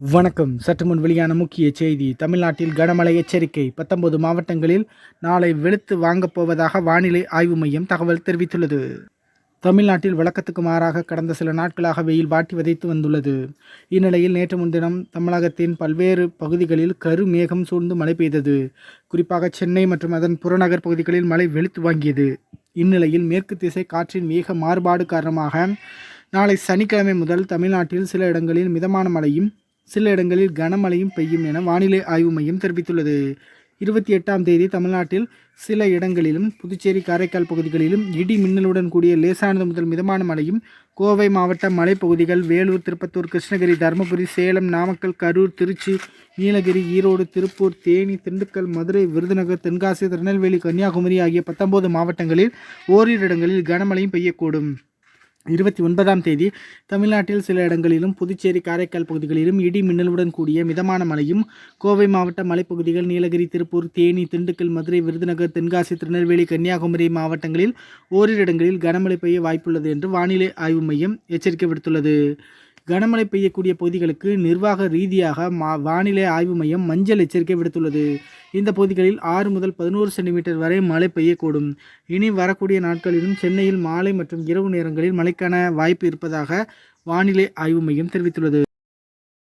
வணக்கம். சற்று முன் வெளியான முக்கிய செய்தி. தமிழ்நாட்டில் கனமழை எச்சரிக்கை. பத்தொன்பது மாவட்டங்களில் நாளை வெளுத்து வாங்கப் போவதாக வானிலை ஆய்வு மையம் தகவல் தெரிவித்துள்ளது. தமிழ்நாட்டில் வழக்கத்துக்கு மாறாக கடந்த சில நாட்களாக வெயில் வாட்டி வதைத்து வந்துள்ளது. இந்நிலையில் நேற்று முன்தினம் தமிழகத்தின் பல்வேறு பகுதிகளில் கரு மேகம் சூழ்ந்து மழை பெய்தது. குறிப்பாக சென்னை மற்றும் அதன் புறநகர் பகுதிகளில் மழை வெளுத்து வாங்கியது. இந்நிலையில் மேற்கு திசை காற்றின் வேக மாறுபாடு காரணமாக நாளை சனிக்கிழமை முதல் தமிழ்நாட்டில் சில இடங்களில் மிதமான மழையும் சில இடங்களில் கனமழையும் பெய்யும் என வானிலை ஆய்வு மையம் தெரிவித்துள்ளது. இருபத்தி எட்டாம் தேதி தமிழ்நாட்டில் சில இடங்களிலும் புதுச்சேரி காரைக்கால் பகுதிகளிலும் இடி மின்னலுடன் கூடிய லேசானது முதல் மிதமான மழையும் கோவை மாவட்ட மலைப்பகுதிகள் வேலூர் திருப்பத்தூர் கிருஷ்ணகிரி தருமபுரி சேலம் நாமக்கல் கரூர் திருச்சி நீலகிரி ஈரோடு திருப்பூர் தேனி திண்டுக்கல் மதுரை விருதுநகர் தென்காசி திருநெல்வேலி கன்னியாகுமரி ஆகிய பத்தொன்பது மாவட்டங்களில் ஓரிரு இடங்களில் கனமழையும் பெய்யக்கூடும். இருபத்தி ஒன்பதாம் தேதி தமிழ்நாட்டில் சில இடங்களிலும் புதுச்சேரி காரைக்கால் பகுதிகளிலும் இடி மின்னலுடன் கூடிய மிதமான மழையும் கோவை மாவட்ட மலைப்பகுதிகள் நீலகிரி திருப்பூர் தேனி திண்டுக்கல் மதுரை விருதுநகர் தென்காசி திருநெல்வேலி கன்னியாகுமரி மாவட்டங்களில் ஓரிரு இடங்களில் கனமழை பெய்ய வாய்ப்புள்ளது என்று வானிலை ஆய்வு மையம் எச்சரிக்கை விடுத்துள்ளது. கனமழை பெய்யக்கூடிய பகுதிகளுக்கு நிர்வாக ரீதியாக மா வானிலை ஆய்வு மையம் மஞ்சள் எச்சரிக்கை விடுத்துள்ளது. இந்த பகுதிகளில் ஆறு முதல் பதினோரு சென்டிமீட்டர் வரை மழை பெய்யக்கூடும். இனி வரக்கூடிய நாட்களிலும் சென்னையில் மாலை மற்றும் இரவு நேரங்களில் மழைக்கான வாய்ப்பு இருப்பதாக வானிலை ஆய்வு மையம் தெரிவித்துள்ளது.